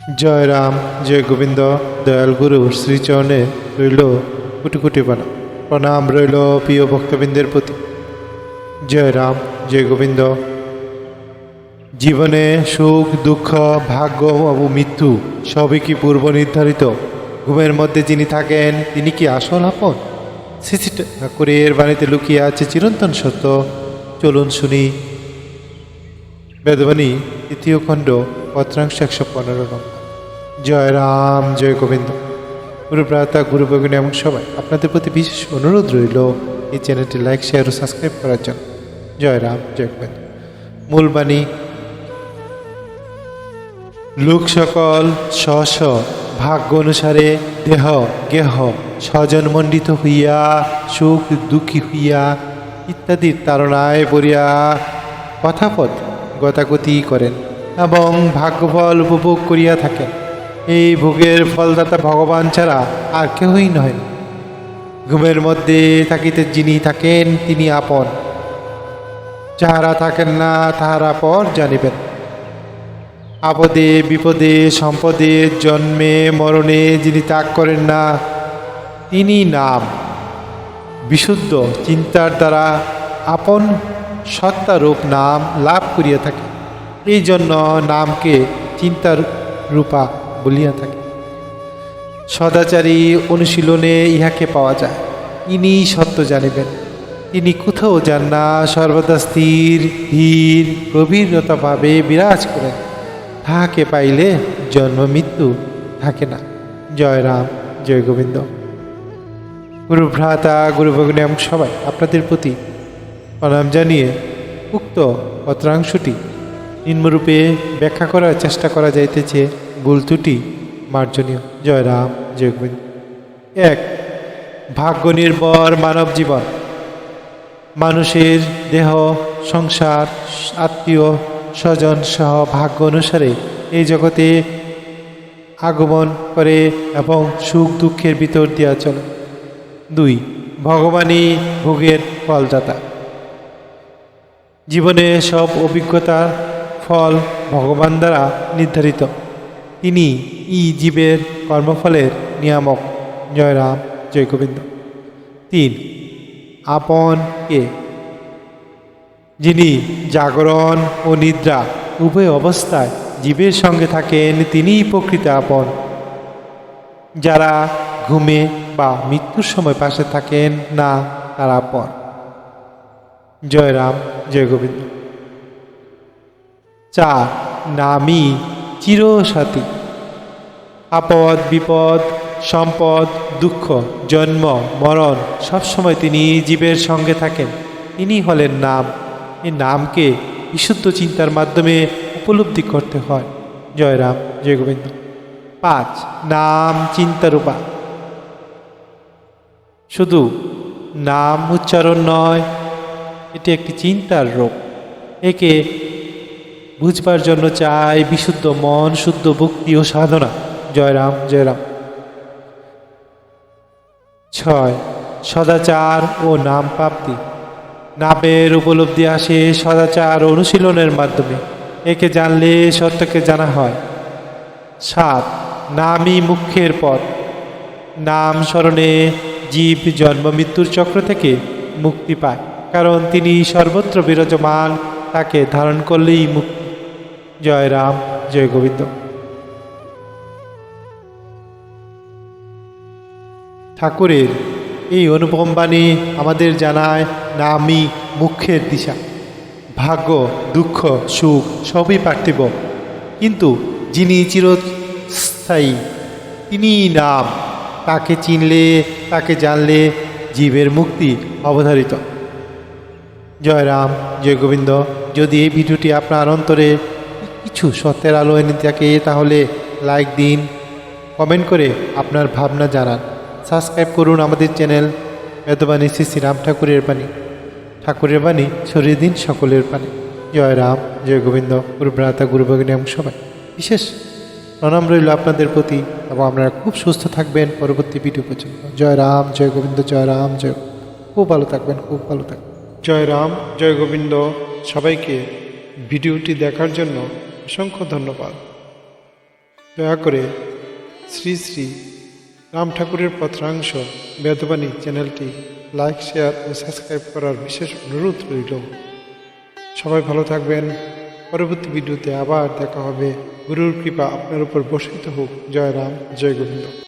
জয় রাম, জয় গোবিন্দ, দয়াল গুরু শ্রীচরণে রইল কোটি কোটি প্রণাম প্রণাম রইল প্রিয় ভক্তবৃন্দের প্রতি। জয় রাম, জয় গোবিন্দ। জীবনে সুখ, দুঃখ, ভাগ্য ও মৃত্যু সবই কি পূর্ব নির্ধারিত? ঘুমের মধ্যে যিনি থাকেন, তিনি কি আসল আপন? সিসি ঠাকুরের বাণীতে লুকিয়ে আছে চিরন্তন সত্য। চলুন শুনি বেদবাণী তৃতীয় খণ্ড, পত্রাংশ একশো পনেরো নম্বর। জয় রাম, জয় গোবিন্দ। গুরু প্রাতা গুরু ভগিনী এবং সবাই, আপনাদের প্রতি বিশেষ অনুরোধ রইল, এই চ্যানেলটি লাইক, শেয়ার ও সাবস্ক্রাইব করার জন্য। জয় রাম, জয় গোবিন্দ। মূল বাণী। লোক সকল স্ব স্ব ভাগ্য অনুসারে দেহ, গেহ স্বজনমণ্ডিত হইয়া, সুখ দুঃখী হইয়া, ইত্যাদির তারণায় পড়িয়া, কথাপথ গতাগতি করেন এবং ভাগ্যফল উপভোগ করিয়া থাকেন এই ভোগের ফলদাতা ভগবান ছাড়া আর কেহই নয় ঘুমের মধ্যে থাকিতে যিনি থাকেন, তিনি আপন। যাহারা থাকেন না, তাহারা পর জানিবেন। আপদে, বিপদে, সম্পদে, জন্মে, মরণে যিনি ত্যাগ করেন না, তিনি নাম। বিশুদ্ধ চিন্তার দ্বারা আপন সত্তারূপ নাম লাভ করিয়া থাকে। এই জন্য নামকে চিন্তার রূপা বলিয়া থাকে। সদাচারী অনুশীলনে ইহাকে পাওয়া যায়। ইনি সত্য জানিবেন। তিনি কোথাও যান না, সর্বদা স্থির, ধীর গভীরতাভাবে বিরাজ করেন। তাহাকে পাইলে জন্ম মৃত্যু থাকে না। জয় রাম, জয় গোবিন্দ। গুরু ভ্রাতা গুরু ভগ্নী এবং সবাই আপনাদের প্রতি প্রণাম জানিয়ে উক্ত পত্রাংশটি নিম্নরূপে ব্যাখ্যা করার চেষ্টা করা যাইতেছে। ভুল ত্রুটি, মার্জনীয়। জয় রাম, জয় এক, ভাগ্য নির্ভর মানব জীবন। মানুষের দেহ, সংসার, আত্মীয়, স্বজন সহ ভাগ্য অনুসারে এই জগতে আগমন করে এবং সুখ দুঃখের ভিতর দিয়া চলে। দুই, ভগবানই ভোগের ফলদাতা। জীবনে সব অভিজ্ঞতার ফল ভগবান দ্বারা নির্ধারিত। তিনি ই জীবের কর্মফলের নিয়ামক। জয় রাম, জয় গোবিন্দ। তিন, আপন কে? যিনি জাগরণ ও নিদ্রা উভয় অবস্থায় জীবের সঙ্গে থাকেন, তিনিই প্রকৃত আপন। যারা ঘুমে বা মৃত্যুর সময় পাশে থাকেন, না, তারা আপন। জয় রাম জয় গোবিন্দ চার নামি, চিরসাথী। আপদ, বিপদ, সম্পদ, দুঃখ, জন্ম, মরণ, সবসময় তিনি জীবের সঙ্গে থাকেন। তিনি হলেন নাম। এই নামকে বিশুদ্ধ চিন্তার মাধ্যমে উপলব্ধি করতে হয়। জয় রাম জয় গোবিন্দ পাঁচ, নাম চিন্তারূপা। শুধু নাম উচ্চারণ নয় এটি একটি চিন্তার রোগ। একে বুঝবার জন্য চাই বিশুদ্ধ মন, শুদ্ধ ভক্তি ও সাধনা। জয় রাম জয় রাম। ছয়, সদাচার ও নাম প্রাপ্তি। নামের উপলব্ধি আসে সদাচার অনুশীলনের মাধ্যমে। একে জানলে সত্যকে জানা হয়। সাত, নামই মুখ্যের পথ। নাম স্মরণে জীব জন্ম মৃত্যুর চক্র থেকে মুক্তি পায়। কারণ তিনি সর্বত্র বিরাজমান, তাকে ধারণ করলেই মুক্তি। জয় রাম, জয় গোবিন্দ। ঠাকুরের এই অনুপম বাণী আমাদের জানায় নামই মুখ্যের দিশা। ভাগ্য, দুঃখ, সুখ সবই পার্থিব। কিন্তু যিনি চিরস্থায়ী তিনি নাম তাকে চিনলে, তাকে জানলে জীবের মুক্তি অবধারিত। জয় রাম, জয় গোবিন্দ। যদি এই ভিডিওটি আপনার অন্তরে কিছু সত্যের আলো এনে থাকে, তাহলে লাইক দিন কমেন্ট করে আপনার ভাবনা জানান। সাবস্ক্রাইব করুন আমাদের চ্যানেল বেদবাণী শ্রী শ্রী রাম ঠাকুরের বাণী। ঠাকুরের বাণী ছড়িয়ে দিন সকলের বাণী। জয় রাম, জয় গোবিন্দ গুরু ভ্রাতা গুরু ভগিনী এবং সবাই। বিশেষ প্রণাম রইল আপনাদের প্রতি এবং আপনারা খুব সুস্থ থাকবেন। পরবর্তী ভিডিও পর্যন্ত। জয় রাম, জয় গোবিন্দ, জয় রাম, জয়। খুব ভালো থাকবেন, খুব ভালো থাকবেন। জয় রাম, জয় গোবিন্দ। সবাইকে ভিডিওটি দেখার জন্য অসংখ্য ধন্যবাদ। দয়া করে শ্রী শ্রী রাম ঠাকুরের পত্রাংশ বেদবাণী চ্যানেলটি লাইক, শেয়ার ও সাবস্ক্রাইব করার বিশেষ অনুরোধ রইল। সবাই ভালো থাকবেন। পরবর্তী ভিডিওতে আবার দেখা হবে। গুরুর কৃপা আপনার উপর বর্ষিত হোক। জয় রাম, জয় গোবিন্দ।